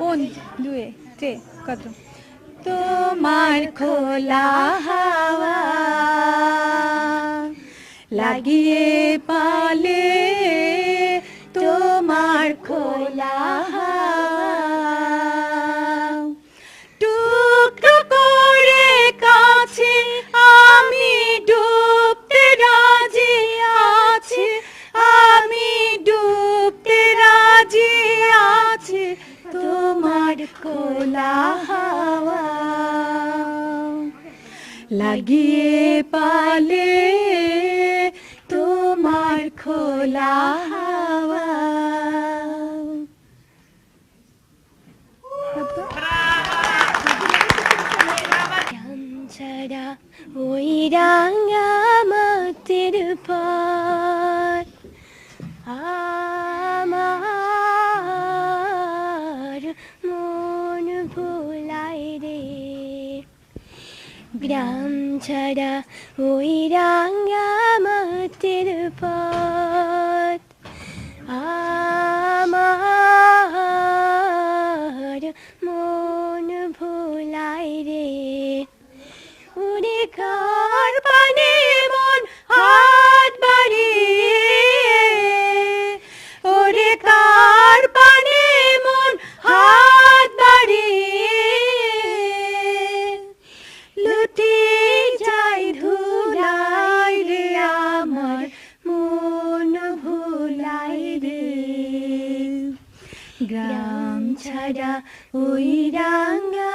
On দুয়ে টে কত? তোমার খোলা হাওয়া লাগিয়ে পালে তোমার খোলা তোমার খোলা হাওয়া লাগিয়ে পালে তোমার খোলা হাওয়া ছাড়া ওই রাঙা মাতের পর আমার গ্রাম ছাড়া ওই রাঙা মাতের পথ গ্রাম ছাড়া ওই রাঙা